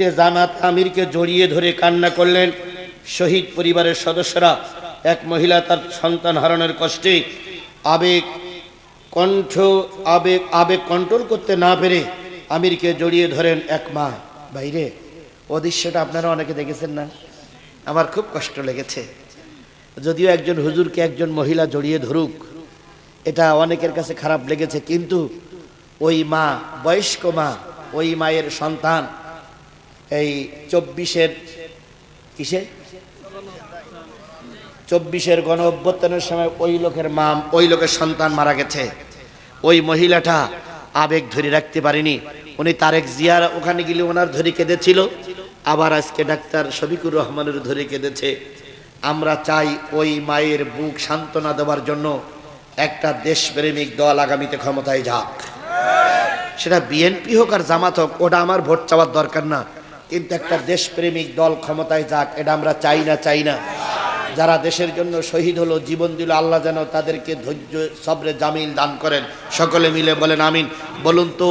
জামাত আমিরকে জড়িয়ে ধরে কান্না করলেন, শহীদ পরিবারের সদস্যরা, এক মহিলা তার সন্তান হারানোর কষ্টে আবেগ কণ্ঠ, আবেগ আবেগ কন্ট্রোল করতে না পেরে আমিরকে জড়িয়ে ধরেন এক মা। বাইরে, ও দৃশ্যটা আপনারা অনেকে দেখেছেন না? আমার খুব কষ্ট লেগেছে। যদিও একজন হুজুরকে একজন মহিলা জড়িয়ে ধরুক, এটা অনেকের কাছে খারাপ লেগেছে, কিন্তু ওই মা, বয়স্ক মা, ওই মায়ের সন্তান এই চব্বিশের কিসে? চব্বিশের গণ অভ্যুত্থানের সময় ওই লোকের মা, ওই লোকের সন্তান মারা গেছে। ওই মহিলাটা আবেগ ধরে রাখতে পারেনি। উনি তারেক জিয়ার ওখানে গেলে ওনার ধরে কেঁদেছিল। আবার আজকে ডাক্তার শফিকুর রহমানের ধরে কেঁদেছে। আমরা চাই ওই মায়ের বুক সান্ত্বনা দেওয়ার জন্য একটা দেশপ্রেমিক দল আগামীতে ক্ষমতায় যাক। সেটা বিএনপি হোক আর জামাত হোক, ওটা আমার ভোট চাওয়ার দরকার না। কিন্তু একটা দেশপ্রেমিক দল ক্ষমতায় যাক, এটা আমরা চাই না চাই না। যারা দেশের জন্য শহীদ হলো, জীবন দিল, আল্লাহ যেন তাদেরকে ধৈর্য, সবরে জামিল দান করেন। সকলে মিলে বলেন আমিন। বলুন তো,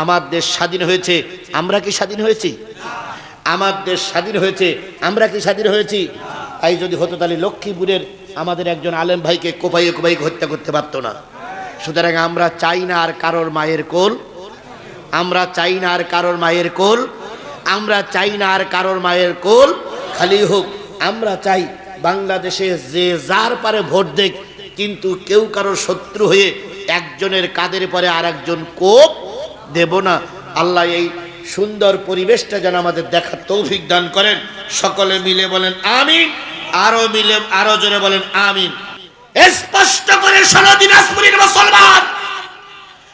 আমার দেশ স্বাধীন হয়েছে, আমরা কি স্বাধীন হয়েছি? আমার দেশ স্বাধীন হয়েছে, আমরা কি স্বাধীন হয়েছি? তাই যদি হতো তাহলে লক্ষ্মীপুরের আমাদের একজন আলেম ভাইকে কোপাইয়ে কোপাইয়ে হত্যা করতে পারতো না। সুতরাং আমরা চাই না আর কারোর মায়ের কোল, আমরা চাই না আর কারোর মায়ের কোল আমরা চাই না আর কারোর মায়ের কোল খালি হোক। আমরা চাই বাংলাদেশে যে যার পারে ভোট দেখ কিন্তু কেউ কারোর শত্রু হয়ে একজনের কাদের পরে আর একজন কোপ দেব না। আল্লাহ এই সুন্দর পরিবেশটা যেন আমাদের দেখার তৌফিক দান করেন। সকলে মিলে বলেন আমিন, আরও মিলে, আরও জোরে বলেন আমিন। স্পষ্ট করে ষোলো দিনাজপুরের মুসলমান,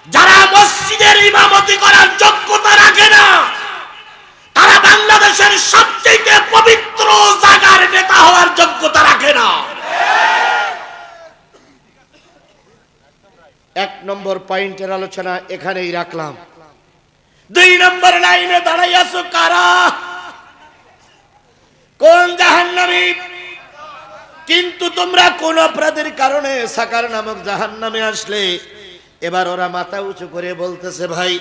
যারা মসজিদের ইমামতি করার যোগ্যতা রাখে না বাংলাদেশের সবচেয়ে পবিত্র জায়গার নেতা হওয়ার যোগ্যতা রাখে না। এক নম্বর পয়েন্টের আলোচনা এখানেই রাখলাম। দুই নম্বর লাইনে দাঁড়াই আছো কারা? কোন জাহান্নামী? কিন্তু তোমরা কোন অপরাধের কারণে সাকার নামক জাহান্নামে আসলে? এবার ওরা মাথা উঁচু করে বলতেছে ভাই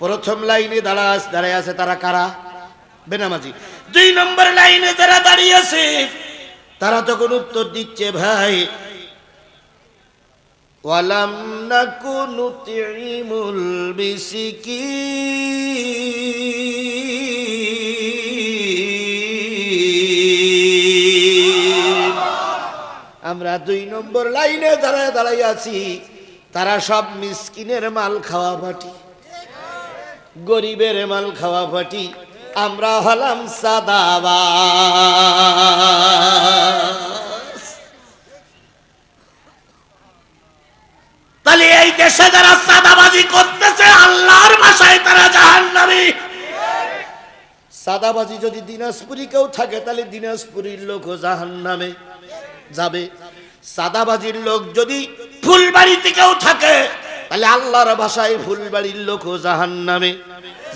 প্রথম লাইনে দাঁড়া দাঁড়ায় আছে তারা কারা? বেনামাজি। দুই নম্বর লাইনে যারা দাঁড়িয়ে আছে, তারা তখন উত্তর দিচ্ছে, ভাই, ওয়ালাম নাকুনু তিমুল মিসকিন আমরা দুই নম্বর লাইনে দাঁড়ায় দাঁড়াই আছি, তারা সব মিসকিনের মাল খাওয়া পাটি গরিবের মাল খাওয়া পাটি আমরা হলাম সাদাবা তাহলে এই দেশে যারা সাদাবাজি করতেছে, আল্লাহর ভাষায় তারা জাহান্নামী। সাদাবাজি যদি দিনাজপুরি কেউ থাকে, তাহলে দিনাজপুরীর লোক জাহান নামে যাবে। সাদাবাজির লোক যদি ফুলবাড়িতে কেউ থাকে তাহলে আল্লাহর ভাষায় ফুলবাড়ির লোক জাহান নামে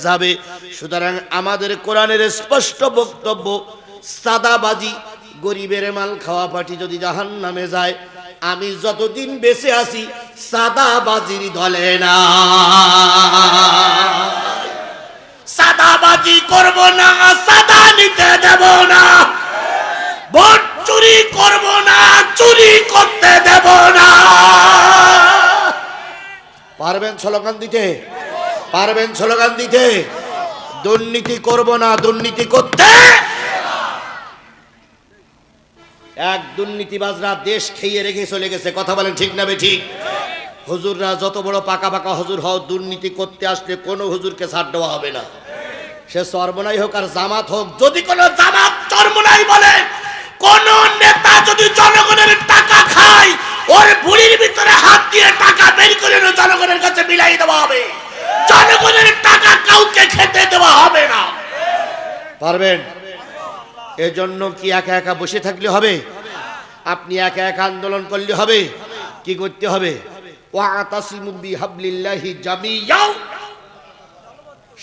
যাবে। সুতরাং আমাদের কোরআনের স্পষ্ট বক্তব্য, সাদাবাজি, গরিবের মাল খাওয়া পাটি যদি জাহান নামে যায়, আমি যতদিন বেঁচে আছি, সাদাবাজির দলে না। সাদাবাজি করব না, সাদা নিতে দেব না। ভোট চুরি করব না, চুরি করতে দেব না। পারবেন স্লোগান দিতে? পারবেন স্লোগান দিতে? দুর্নীতি করব না, দুর্নীতি করতে? এক দুর্নীতিবাজরা দেশ খেয়ে রেখে চলে গেছে, কথা বলেন ঠিক না ঠিক হুজুররা যত বড় পাকা পাকা হুজুর হও, দুর্নীতি করতে আসলে কোনো হুজুরকে ছাড় দেওয়া হবে না। সে সর্বনাই হোক আর জামাত হোক, যদি কোনো জামাত চর্মনাই বলে কোন নেতা যদি জনগণের টাকা খায়, ওর ভুড়ির ভিতরে হাত দিয়ে টাকা বের করে জনগণের কাছে বিলাই দেওয়া হবে। জনগণের টাকা কাউকে খেতে দেওয়া হবে না। পারবেন? এজন্য কি একা একা বসে থাকলে হবে? আপনি একা একা আন্দোলন করলে হবে? কি করতে হবে?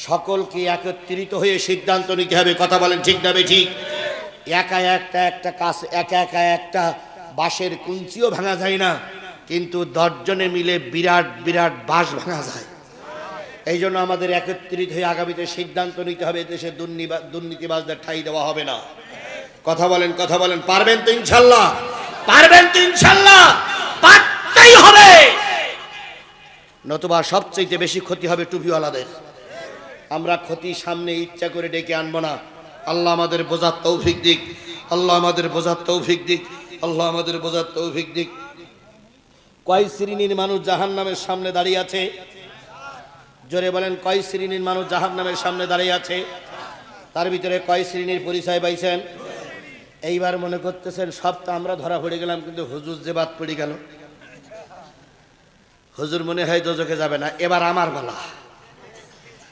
সকলকে একত্রিত হয়ে সিদ্ধান্ত নিতে হবে। কথা বলেন ঠিক না ঠিক? একা একটা একটা কাজ একা একা একটা বাঁশের কুঞ্চিও ভাঙা যায় না, কিন্তু দশজনে মিলে বিরাট বিরাট বাঁশ ভাঙা যায়। এই জন্য আমাদের একত্রিত হয়ে আগামীতে সিদ্ধান্ত নিতে হবে দেশে দুর্নীতিবাজদের ঠাই দেওয়া হবে না। কথা বলেন কথা বলেন, পারবেন তো ইনশাল্লাহ? পারবেন তো ইনশাল্লাহ? পারতেই হবে! নতুবা সবচেয়ে বেশি ক্ষতি হবে টুপিওয়ালাদের। আমরা ক্ষতি সামনে ইচ্ছা করে ডেকে আনব না। আল্লাহ আমাদের বোঝার তৌফিক দিক। আল্লাহ আমাদের বোঝার তৌফিক দিক। আল্লাহ আমাদের বোঝার তৌফিক দিক। কয় শ্রেণির মানুষ জাহান নামের সামনে দাঁড়িয়ে আছে? জোরে বলেন, কয় শ্রেণির মানুষ জাহান নামের সামনে দাঁড়িয়ে আছে? তার ভিতরে কয় শ্রেণির পরিচয় পাইছেন? এইবার মনে করতেছেন, সব তো আমরা ধরা পড়ে গেলাম, কিন্তু হুজুর যে বাদ পড়ে গেল। হুজুর মনে হয় দোজকে যাবে না। এবার আমার বলা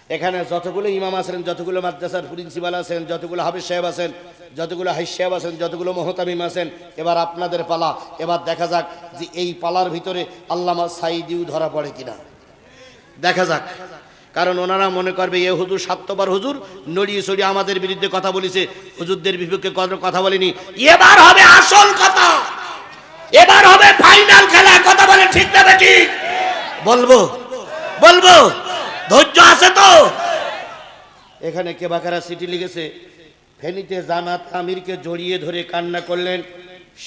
এখানে যতগুলো ইমাম আছেন, যতগুলো মাদ্রাসার প্রিন্সিপাল আছেন, যতগুলো হাফিজ সাহেব আছেন, যতগুলো হাইস সাহেব আছেন, যতগুলো মহতামিম আছেন, এবার আপনাদের পালা। এবার দেখা যাক যে এই পালার ভিতরে আল্লামা সাইদিও ধরা পড়ে কিনা। দেখা যাক। কারণ ওনারা মনে করবে, এ হুজুর সাতবার হুজুর, নড়িয়ে সড়িয়ে আমাদের বিরুদ্ধে কথা বলেছে। হুজুরদের বিপক্ষে কথা বলেনি। এবার হবে আসল কথা। এবার হবে ফাইনাল খেলা। কথা বলে ঠিক না ঠিক? বলব। বলব। ধৈর্য আছে তো। এখানে কে বাকারা সিটি লিখেছে, ফেনীতে জামাত আমিরকে জড়িয়ে ধরে কান্না করলেন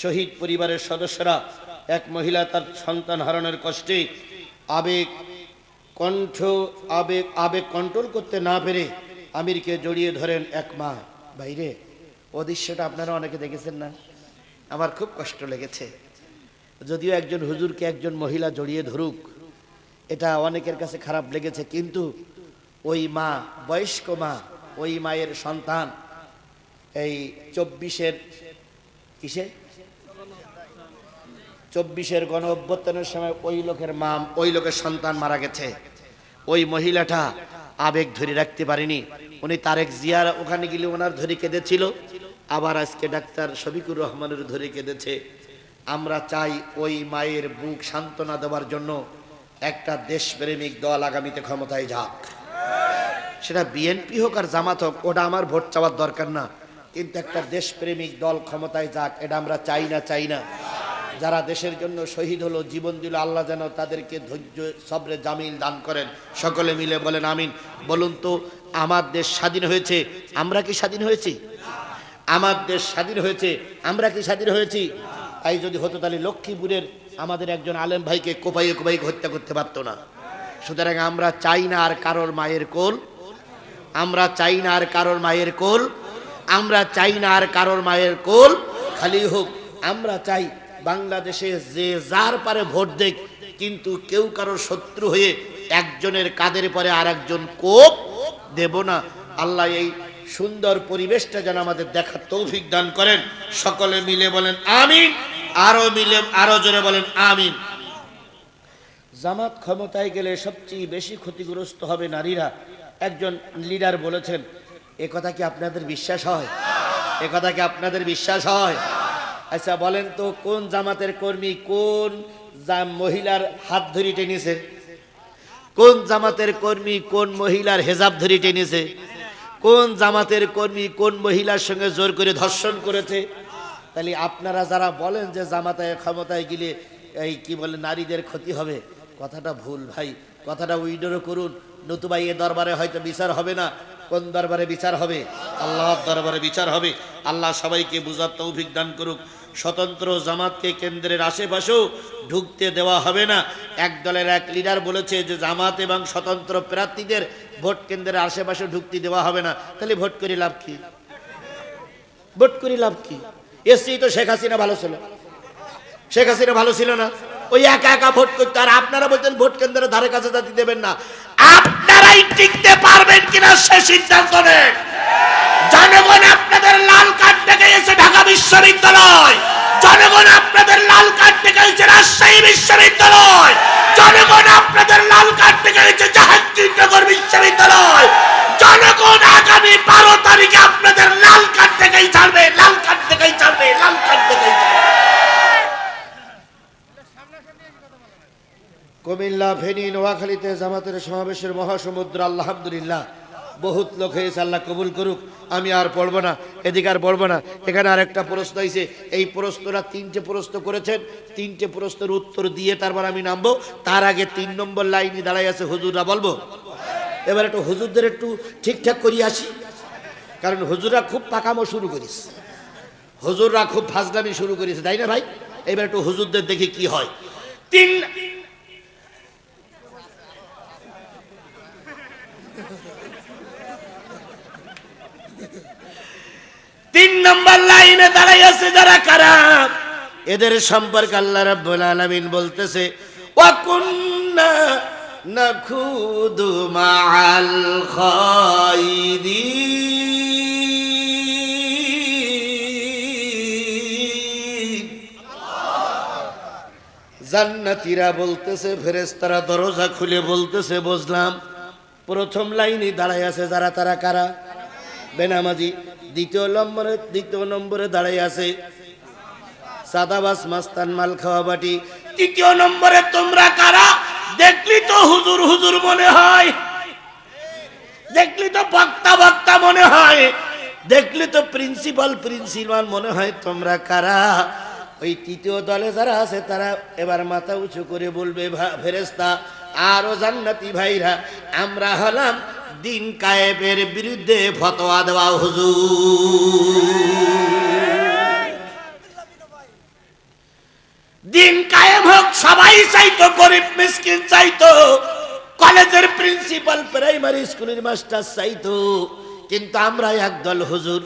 শহীদ পরিবারের সদস্যরা। এক মহিলা তার সন্তান হারানোর কষ্টে আবেগ কণ্ঠ, আবেগ আবেগ কন্ট্রোল করতে না পেরে আমিরকে জড়িয়ে ধরেন এক মা। বাইরে, ও দৃশ্যটা আপনারা অনেকে দেখেছেন না? আমার খুব কষ্ট লেগেছে। যদিও একজন হুজুরকে একজন মহিলা জড়িয়ে ধরুক এটা অনেকের কাছে খারাপ লেগেছে, কিন্তু ওই মা, বয়স্ক মা, ওই মায়ের সন্তান, এই চব্বিশের কিসে? চব্বিশের গণ অভ্যর্থনের সময় ওই লোকের মা, ওই লোকের সন্তান মারা গেছে। ওই মহিলাটা আবেগ ধরে রাখতে পারেনি। উনি তারেক জিয়ার ওখানে গেলে ওনার ধরে কেঁদেছিল। আবার আজকে ডাক্তার শফিকুর রহমানের ধরে কেঁদেছে। আমরা চাই ওই মায়ের বুক সান্ত্বনা দেওয়ার জন্য একটা দেশপ্রেমিক দল আগামীতে ক্ষমতায় যাক। সেটা বিএনপি হোক আর জামাত হোক, ওটা আমার ভোট চাওয়ার দরকার না। কিন্তু একটা দেশপ্রেমিক দল ক্ষমতায় যাক, এটা আমরা চাই না চাই না। যারা দেশের জন্য শহীদ হলো, জীবন দিল, আল্লাহ যেন তাদেরকে ধৈর্য, সবরে জামিল দান করেন। সকলে মিলে বলেন আমিন। বলুন তো, আমার দেশ স্বাধীন হয়েছে, আমরা কি স্বাধীন হয়েছি? আমার দেশ স্বাধীন হয়েছে, আমরা কি স্বাধীন হয়েছি? তাই যদি হতো তাহলে লক্ষ্মীপুরের আমাদের একজন আলেম ভাইকে কোপাইয়ে কোপাইয়ে হত্যা করতে পারতো না। সুতরাং আমরা চাই না আর কারোর মায়ের কোল। আমরা চাই না আর কারোর মায়ের কোল। আমরা চাই না আর কারোর মায়ের কোল। খালি হোক, আমরা চাই বাংলাদেশে যে যার পারে ভোট দেখ কিন্তু কেউ কারোর শত্রু হয়ে একজনের কাদের পরে আর একজন কোপ দেব না। আল্লাহ এই সুন্দর পরিবেশটা যেন আমাদের দেখার তৌফিক দান করেন। সকলে মিলে বলেন, আমিন। আরও মিলে, আরও জোরে বলেন, আমিন। জামাত ক্ষমতায় গেলে সবচেয়ে বেশি ক্ষতিগ্রস্ত হবে নারীরা। একজন লিডার বলেছেন, এ কথা কি আপনাদের বিশ্বাস হয়? এ কথা কি আপনাদের বিশ্বাস হয়? আচ্ছা বলেন তো, কোন জামাতের কর্মী কোন মহিলার হাত ধরি টেনেছে? কোন জামাতের কর্মী কোন মহিলার হেজাব ধরি টেনেছে? কোন জামাতের কর্মী কোন মহিলার সঙ্গে জোর করে ধর্ষণ করেছে? তাহলে আপনারা যারা বলেন যে জামাতায়, ক্ষমতায় গেলে এই কি বলে, নারীদের ক্ষতি হবে, কথাটা ভুল ভাই, কথাটা উইডোরও করুন। নতুবা এ দরবারে হয়তো বিচার হবে না। কোন দরবারে বিচার হবে? আল্লাহর দরবারে বিচার হবে। আল্লাহ সবাইকে বুঝার তৌফিক দান করুক। স্বতন্ত্র জামাতকে কেন্দ্রের আশেপাশেও ঢুকতে দেওয়া হবে না। এক দলের এক লিডার বলেছে যে জামাত এবং স্বতন্ত্র প্রার্থীদের ভোট কেন্দ্রের আশেপাশে ঢুকতে দেওয়া হবে না। তাহলে ভোট করে লাভ কি? ভোট করে লাভ কি? এসছি তো শেখ হাসিনা ভালো ছিল। শেখ হাসিনা ভালো ছিল না। ওই একা একা ভোট করতে। আর আপনারা বলতেন ভোট কেন্দ্রের ধারে কাছে যাতে দেবেন না। আপনারাই টিকতে পারবেন কিনা সে সিদ্ধান্ত নেন। জনগণ আপনাদের লাল কার্ড দেখে এসে ঢাকা বিশ্ববিদ্যালয়। জনগণ আপনাদের লাল কার্ড দেখে এসে রাজশাহী বিশ্ববিদ্যালয়। জনগণ আপনাদের লাল কার্ড দেখে এসে জাহাঙ্গীরনগর বিশ্ববিদ্যালয়। জনগণ আগামী বারো তারিখে আপনাদের লাল কার্ড দেখেই ছাড়বে, লাল কার্ড দেখেই ছাড়বে, লাল কার্ড ছাড়বে। কুমিল্লা, ফেনী, নোয়াখালীতে জামাতের সমাবেশের মহাসমুদ্র বহুত লোক হয়েছে, আল্লাহ কবুল করুক। আমি আর পড়ব না, এদিকে আর পড়ব না। এখানে আর একটা প্রশ্ন হয়েছে এই প্রশ্নরা তিনটে প্রশ্ন করেছেন, তিনটে প্রশ্নের উত্তর দিয়ে তারপর আমি নামবো। তার আগে তিন নম্বর লাইনে দাঁড়াই আছে, হুজুররা বলব। এবার একটু হুজুরদের একটু ঠিকঠাক করি আসি। কারণ হুজুররা খুব পাকামো শুরু করিস হুজুররা খুব ফাজলামি শুরু করেছে, তাই না ভাই? এবার একটু হুজুরদের দেখি কি হয়। তিন তিন নম্বর লাইনে দাঁড়াই আছে যারা খারাপ। এদের সম্পর্কে আল্লাহ রাব্বুল আলামিন বলতেছে ওয়াকুন্না নাখুদু মাআল খাইদিন জান্নাতীরা বলতেছে, ফেরেশতারা দরজা খুলে বলতেছে, বুঝলাম। প্রথম লাইনে দাঁড়াই আছে যারা, তারা কারা? বেনামাজি। দ্বিতীয় নম্বরে দ্বিতীয় নম্বরে দাঁড়াই আছে সাদাবাস মাস্তান মাল খাওয়া বাটি। তৃতীয় নম্বরে তোমরা কারা? দেখলি তো হুজুর হুজুর মনে হয়? দেখলি তো বক্তা বক্তা মনে হয়? দেখলি তো প্রিন্সিপাল প্রিন্সিপাল মনে হয় তোমরা কারা? ওই তৃতীয় দলে যারা আছে, তারা এবার মাথা উঁচু করে বলবে ফেরেস্তা আরও জান্নাতি ভাইরা, আমরা হলাম দিন কায়েবের বিরুদ্ধে ফতোয়া দেওয়া হুজুর। দিন কায়েম হোক, সবাই চাইতো, গরিব মিসকিন চাইতো, কলেজের প্রিন্সিপাল, প্রাইমারি স্কুলের মাস্টার চাইতো। কিন্তু আমরা একদল হুজুর,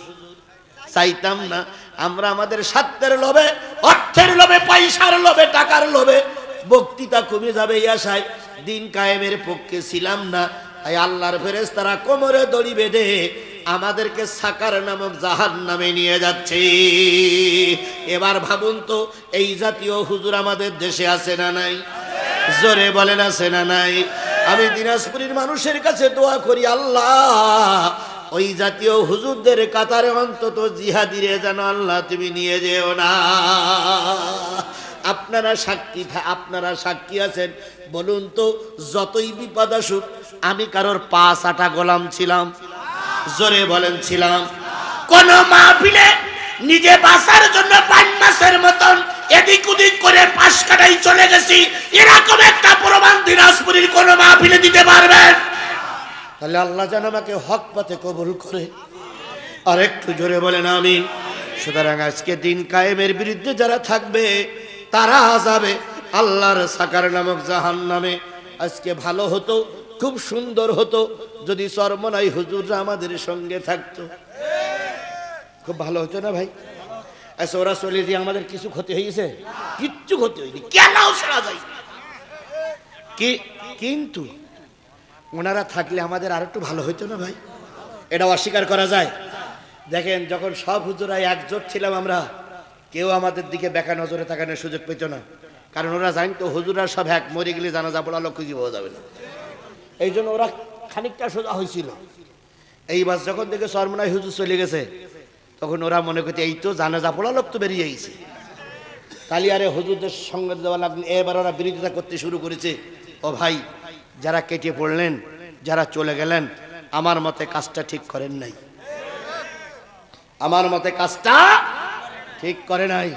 চাইতাম না। আমরা আমাদের স্বার্থের লোভে, অর্থের লোভে, পয়সার লোভে, টাকার লোভে বক্তৃতা কমে যাবে এই আশায়। দিন কায়েমের পক্ষে ছিলাম না। তাই আল্লাহর ফেরেস তারা কোমরে দড়ি বেঁধে আমাদেরকে সাকার নামক জাহান নামে নিয়ে যাচ্ছে। এবার ভাবুন তো, এই জাতীয় হুজুর আমাদের দেশে আছে না নাই? জোরে বলেন, আছে না নাই? আমি দিনাজপুরের মানুষের কাছে দোয়া করি, আল্লাহ, ওই জাতীয় হুজুরদের কাতারে অন্তত জিহাদিরে যেন আল্লাহ তুমি নিয়ে যেও না। আপনারা সাক্ষী আপনারা সাক্ষী আছেন। বলুন তো, যতই বিপদ আসুক, আমি কারোর পাঁচ আটা গোলাম ছিলাম। জোরে বলেন ছিলাম। কোন মাহফিলে নিজে বাঁচার জন্য পাঁচ মাসের মতন এদিক ওদিক করে পাশ কাটাই চলে গেছি। এরকম একটা প্রমাণ দিনাজপুরের কোন মাহফিলে দিতে পারবেন। তাহলে আল্লাহ যেন আমাকে হক পথে কবুল করে। আর একটু জোরে বলেন আমি সুতরাং আজকে দিন কায়েমের বিরুদ্ধে যারা থাকবে তারা যাবে আল্লাহর সাকার নামক জাহান নামে আজকে ভালো হতো খুব সুন্দর হতো যদি চরমনাই হুজুররা আমাদের সঙ্গে থাকতো। খুব ভালো হতো না ভাই? আচ্ছা ওরা চলে দিয়ে আমাদের কিছু ক্ষতি হয়েছে কিচ্ছু ক্ষতি হয়নি। কেন কি, কিন্তু ওনারা থাকলে আমাদের আর একটু ভালো হইতো না ভাই? এটা অস্বীকার করা যায়। দেখেন, যখন সব হুজুরাই একজোট ছিলাম আমরা, কেউ আমাদের দিকে বেকা নজরে তাকানোর সুযোগ পেত না। কারণ ওরা জানতো হুজুরা সব এক, মরে গেলে জানাজা পড়ালো খুঁজে পাওয়া যাবে না। এই জন্য ওরা খানিকটা সোজা হয়েছিল। এইবার যখন থেকে সরমনাই হুজুর চলে গেছে, তখন ওরা মনে করছে, এই তো জানাজা পড়া লোক তো বেরিয়ে গেছে। কালিয়ারে হুজুরদের সঙ্গে দেওয়া লাগল এবার ওরা বিরোধিতা করতে শুরু করেছে। ও ভাই, যারা কেটে পড়লেন, যারা চলে গেলেন, আমার মতে কাজটা ঠিক করেন নাই। আমার মতে কাজটা ঠিক করে নাই।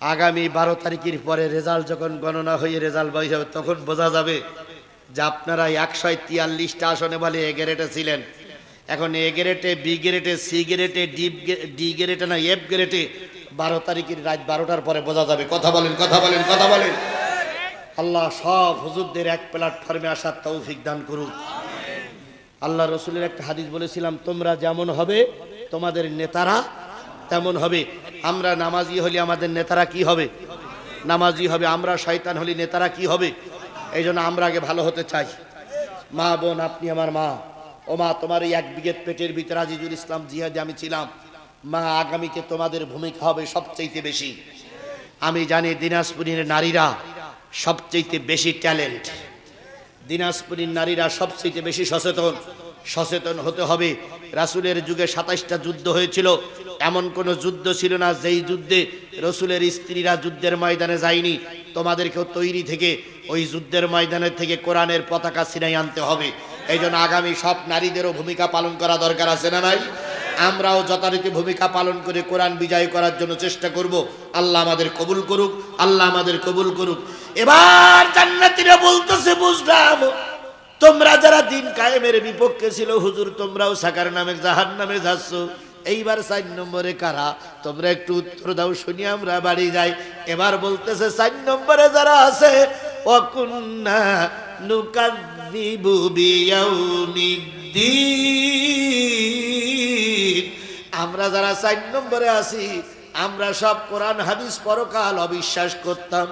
আগামী বারো তারিখের পরে রেজাল্ট যখন গণনা হয়ে রেজাল্ট বাই হবে, তখন বোঝা যাবে যে আপনারা একশো তিয়াল্লিশটা আসনে বলে এ গ্রেডে ছিলেন। এখন এ গ্রেডে, বি গ্রেডে, সি গ্রেডে, ডি ডি গ্রেডে না, এফ গ্রেডে বারো তারিখের রাত বারোটার পরে বোঝা যাবে। কথা বলেন কথা বলেন কথা বলেন। আল্লাহ সব হুজুরদের এক প্ল্যাটফর্মে আসার তৌফিক দান করুন আল্লাহ রসুলের একটা হাদিস বলেছিলাম, তোমরা যেমন হবে, তোমাদের নেতারা তেমন হবে। আমরা নামাজি হলে আমাদের নেতারা কি হবে? নামাজি হবে, আমরা শয়তান হলে নেতারা কি হবে? এই জন্য আমরা আগে ভালো হতে চাই। মা, বোন, আপনি আমার মা। ও মা, তোমার এই এক বিঘের পেটের ভিতরে আজিজুল ইসলাম জিহাদে আমি ছিলাম। মা আগামীকে তোমাদের ভূমিকা হবে সবচেয়ে বেশি। আমি জানি দিনাজপুরের নারীরা সবচেয়ে বেশি ট্যালেন্ট। দিনাজপুরের নারীরা সবচেয়ে বেশি সচেতন। সচেতন হতে হবে। রাসুলের যুগে সাতাইশটা যুদ্ধ হয়েছিল। এমন কোনো যুদ্ধ ছিল না যেই যুদ্ধে রসুলের স্ত্রীরা যুদ্ধের ময়দানে যায়নি। তোমাদেরকেও তৈরি থেকে ওই যুদ্ধের ময়দানের থেকে কোরআনের পতাকা ছিনাই আনতে হবে। এই জন্য আগামী সব নারীদেরও ভূমিকা পালন করা দরকার আছে না নাই? আমরাও যথারীতি ভূমিকা পালন করে কোরআন বিজয় করার জন্য চেষ্টা করব। আল্লাহ আমাদের কবুল করুক, আল্লাহ আমাদের কবুল করুক। এবার জান্নাতিরা বলতেছে, বুঝলাম। তোমরা যারা দিন কায়েমের বিপক্ষে ছিল, হুজুর, তোমরাও সাকার নামে, জাহান নামে যাচ্ছ। এইবার চার নম্বরে কারা? তোমরা একটু উত্তর দাও, শুনি আমরা, বাড়ি যাই। এবার বলতেছে, চার নম্বরে যারা আছে অকুন্না বিয়াউমিদ্দিন। আমরা যারা চার নম্বরে আছি, আমরা সব কোরআন, হাদিস, পরকাল অবিশ্বাস করতাম।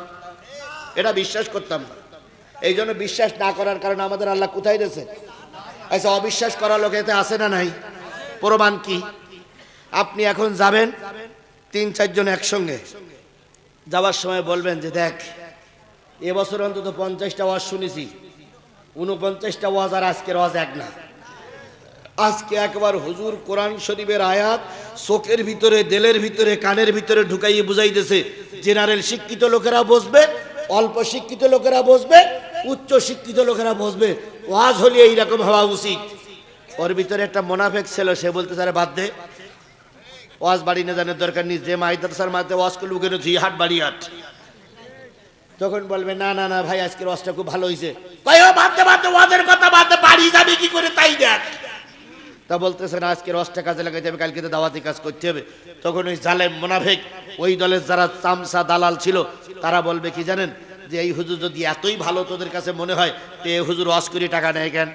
এটা বিশ্বাস করতাম না। এই জন্য বিশ্বাস না করার কারণে আমাদের আল্লাহ কোথায় দিয়েছে? আচ্ছা অবিশ্বাস করা লোক এতে আছে না নাই? প্রমাণ কি? আপনি এখন যাবেন, তিন, চারজন একসঙ্গে। যাওয়ার সময় বলবেন যে, দেখ, এবছর অন্তত পঞ্চাশটা ওয়াজ শুনেছি। উনপঞ্চাশটা ওয়াজ আর আজকের ওয়াজ এক না। আজকে একবার হুজুর কোরআন শরীফের আয়াত চোখের ভিতরে, দেলের ভিতরে, কানের ভিতরে ঢুকাইয়ে বুঝাইতেছে। জেনারেল শিক্ষিত লোকেরা বসবে অল্প শিক্ষিত লোকেরা বসবে উচ্চ শিক্ষিত লোকেরা বসবে। ওয়াজ হলে এইরকম হওয়া উচিত। ওর ভিতরে একটা মোনাফেক ছিল, সে বলতে স্যার বাদ দে। ওয়াজ বাড়ি না জানার দরকার নেই। যে মাইদার মাঝে ওয়াজ করলে উগেন ঝি হাট বাড়ি, হাট। তখন বলবে, না না না, ভাই, আজকের ওয়াজটা খুব ভালো হয়েছে। কই ও বাদতে বাদতে ওয়াজের কথা বাদতে বাড়ি যাবে কি করে, তাই দেখ। তা বলতেছে, না, আজকের রসটা কাজে লাগাইতে হবে, কালকে তো দাওয়াতি কাজ করতে হবে। তখন ওই জালেম, মোনাফেক, ওই দলের যারা চামচা দালাল ছিল, তারা বলবে, কি জানেন যে এই হুজুর যদি এতই ভালো তোদের কাছে মনে হয়, তো এই হুজুর ওয়াজ করে টাকা নেয় কেন?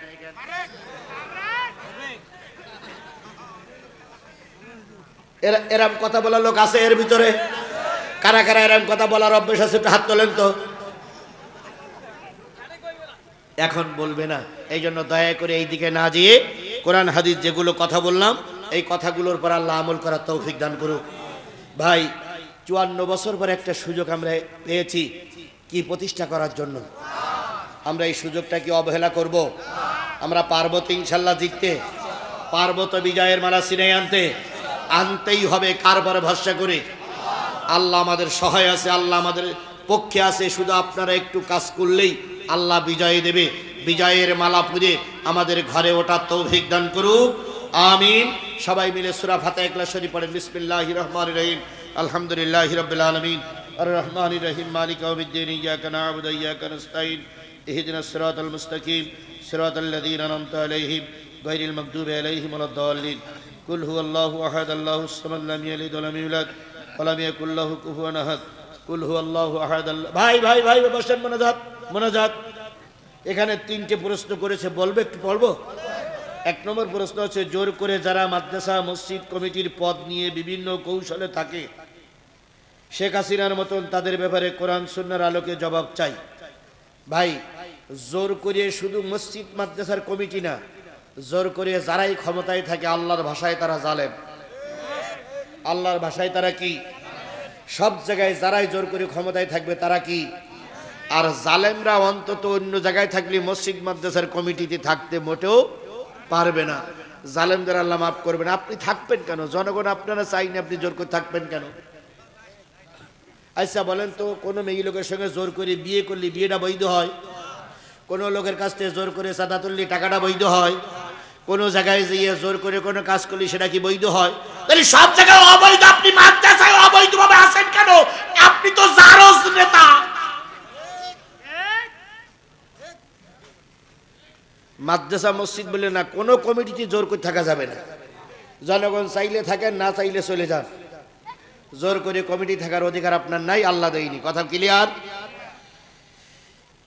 এরা, এরম কথা বলার লোক আছে এর ভিতরে? কারা কারা এরম কথা বলার অভ্যেস আছে হাত তোলেন তো। এখন বলবে না, এই জন্য দয়া করে এই দিকে না যেয়ে কোরআন, হাদিস যেগুলো কথা বললাম, এই কথাগুলোর পর আল্লাহ আমল করার তৌফিক দান করুক। ভাই, চুয়ান্ন বছর পর একটা সুযোগ আমরা পেয়েছি। কি প্রতিষ্ঠা করার জন্য? আমরা এই সুযোগটা কি অবহেলা করব। আমরা পারব তো ইনশাল্লাহ জিততে। পারব তো বিজয়ের মালা সিনে আনতে। আনতেই হবে কার পরে ভরসা করে। আল্লাহ আমাদের সহায় আছে, আল্লাহ আমাদের পক্ষে আছে। শুধু আপনারা একটু কাজ করলেই আল্লাহ বিজয় দেবে। বিজয়ের মালা পুজে আমাদের ঘরে ওটা তৌফিক দান করুক। আমিন। সবাই মিলে সুরা ফাতে একলা শরীফ পড়েন বিসমিল্লাহ রহমান রহিম। আলহামদুলিল্লাহ রবিল আলমিন। আর রহমান রহিম মালিক আউমিদ্দিন ইয়াকা নাবুদ ইয়াকা নাস্তাইন ইহদিনা সিরাতাল মুস্তাকিম সিরাতাল লাযীনা আনআমতা আলাইহিম গায়রিল মাগদুবি আলাইহিম ওয়ালাদ-দাল্লিন কুল হুয়াল্লাহু আহাদ আল্লাহুস সামাদ লাম ইয়ালিদ ওয়া লাম ইউলাদ ওয়া লাম ইয়াকুল লাহু কুফুয়ান আহাদ কুল হুয়াল্লাহু আহাদ আল্লাহ ভাই ভাই ভাই বসেন মোনাজাত মোনাজাত। এখানে তিনটে প্রশ্ন করেছে, বলবে একটু পড়ব এক নম্বর প্রশ্ন হচ্ছে, জোর করে যারা মাদ্রাসা, মসজিদ, কমিটির পদ নিয়ে বিভিন্ন কৌশলে থাকে শেখ হাসিনার মতন তাদের ব্যাপারে কোরআন সুন্নার আলোকে জবাব চাই। ভাই, জোর করে শুধু মসজিদ, মাদ্রাসার কমিটি না, জোর করে যারাই ক্ষমতায় থাকে, আল্লাহর ভাষায় তারা জালেম। আল্লাহর ভাষায় তারা কি? সব জায়গায় যারাই জোর করে ক্ষমতায় থাকবে, তারা কি? আর জালেমরা অন্তত অন্য জায়গায় থাকলে মসজিদ, মাদ্রাসার কমিটিতে থাকতে মোটেও পারবে না। জালেমদের আল্লাহ মাফ করবেন। আপনি থাকবেন কেন? জনগণ আপনারা চাইনি আপনি জোর করে থাকবেন কেন? আচ্ছা বলেন তো, কোনো মেয়ে লোকের সঙ্গে জোর করে বিয়ে করলে বিয়েটা বৈধ হয়? কোনো লোকের কাছ থেকে জোর করে সাদা তুললে টাকাটা বৈধ হয়? কোনো জায়গায় যেয়ে জোর করে কোনো কাজ করলে সেটা কি বৈধ হয়? তাহলে সব জায়গায় অবৈধ, আপনি মানতে মাদ্রাসায় অবৈধভাবে আসেন কেন? আপনি তো জারজ নেতা। মাদ্রাসা, মসজিদ বলে না, কোনো কমিটিতে জোর করে থাকা যাবে না। জনগণ চাইলে থাকেন, না চাইলে চলে যান। জোর করে কমিটি থাকার অধিকার আপনার নাই, আল্লাহ দেয়নি। কথা ক্লিয়ার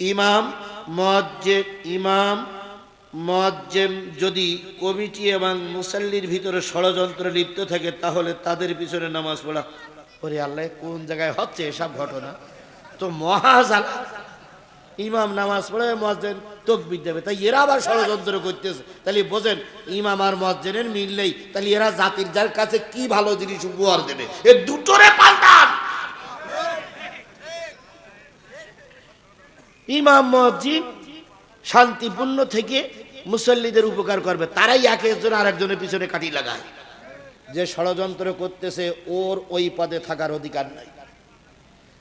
ইমাম মজ্জেম ইমাম মজ্জেম যদি কমিটি এবং মুসাল্লির ভিতরে ষড়যন্ত্র লিপ্ত থাকে, তাহলে তাদের পিছনে নামাজ পড়া। ওরে আল্লাহ, কোন জায়গায় হচ্ছে এসব ঘটনা? তো মহাজালা ইমাম নামাজ পড়ে মসজেন তকবির দেবে। তাই এরা আবার ষড়যন্ত্র করতেছে। তাহলে বোঝেন, ইমাম আর মসজেনের মিল নেই। তাহলে এরা জাতির যার কাছে কি ভালো জিনিস উপহার দেবে? এ দুটোরে পাল্টান। ইমাম মসজিদ শান্তিপূর্ণ থেকে মুসল্লিদের উপকার করবে। তারাই এক একজন আর একজনের পিছনে কাটি লাগায়। যে ষড়যন্ত্র করতেছে, ওর ওই পদে থাকার অধিকার নাই।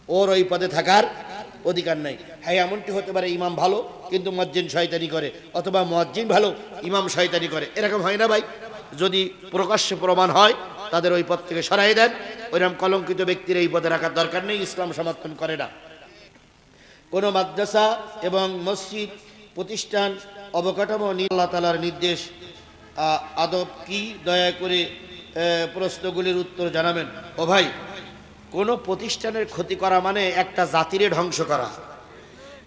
ওর ওই পদে থাকার অধিকার নাই। হ্যাঁ এমনটি হতে পারে ইমাম ভালো, কিন্তু মজ্জিন শয়তানি করে, অথবা মজ্জিন ভালো, ইমাম শয়তানি করে। এরকম হয় না ভাই? যদি প্রকাশ্যে প্রমাণ হয়, তাদের ওই পদ থেকে সরাই দেন। ওইরকম কলঙ্কিত ব্যক্তির এই পদে রাখার দরকার নেই, ইসলাম সমর্থন করে না। কোনো মাদ্রাসা এবং মসজিদ, প্রতিষ্ঠান, অবকাঠামো আল্লাহ তালার নির্দেশ আদব কি? দয়া করে প্রশ্নগুলির উত্তর জানাবেন। ও ভাই কোনো প্রতিষ্ঠানের ক্ষতি করা মানে একটা জাতিরে ধ্বংস করা।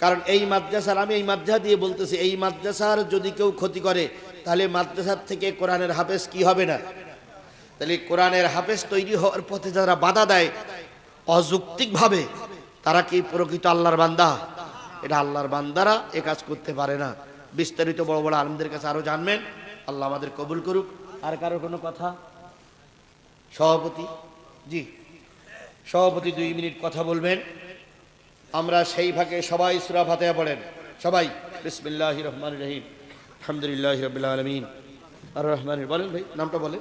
কারণ এই মাদ্রাসার, আমি এই মাদ্রাসা দিয়ে বলতেছি, এই মাদ্রাসার যদি কেউ ক্ষতি করে, তাহলে মাদ্রাসার থেকে কোরআনের হাফেজ কি হবে না? তাহলে কোরআনের হাফেজ তৈরি হওয়ার পথে যারা বাধা দেয়, অযৌক্তিকভাবে তারা কি প্রকৃত আল্লাহর বান্দা? এটা আল্লাহর বান্দারা এ কাজ করতে পারে না। বিস্তারিত বড় বড় আলমদের কাছে আরও জানবেন। আল্লাহ আমাদের কবুল করুক। আর কারও কোনো কথা? সভাপতি? জি। সভাপতি দুই মিনিট কথা বলবেন। আমরা সেই ভাগে সবাই সুরা ফাতেহা পড়েন। সবাই বিসমিল্লাহ রহমান রহিম, আলহামদুলিল্লাহ রবিল আলমিন। আর রহমানের, বলেন ভাই, নামটা বলেন।